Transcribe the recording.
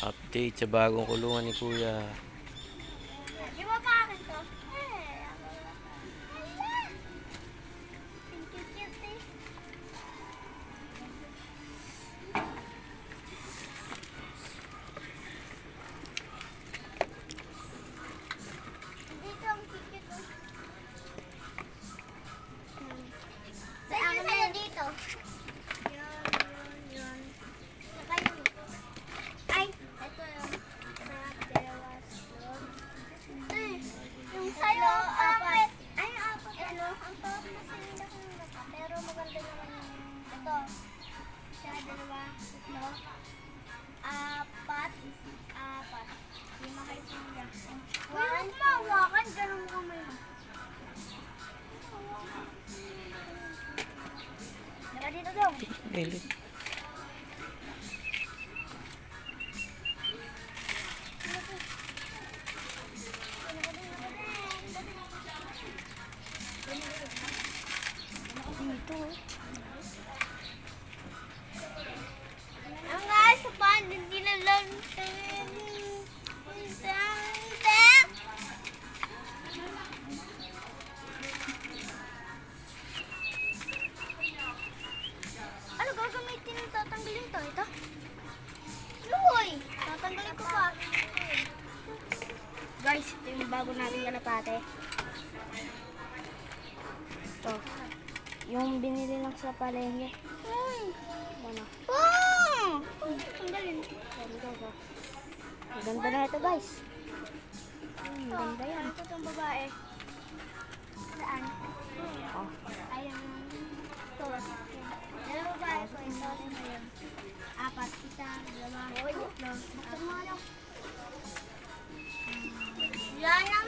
Update sa bagong kulungan ni Kuya. belli. 또 Guys, ito yung bago nating kalapate. Ito. Yung binili lang sa palengke. Hmm. Ano? Oh! Ganda ba? Ang ganda na ito guys. Ang ganda yan. Ito itong babae. Saan? Oh. Ayan. Ito. Yan ang babae ko. Ito. Ayan. Apat. Isa. Dalawa. Tatlo. Buksan mo ano. Yan na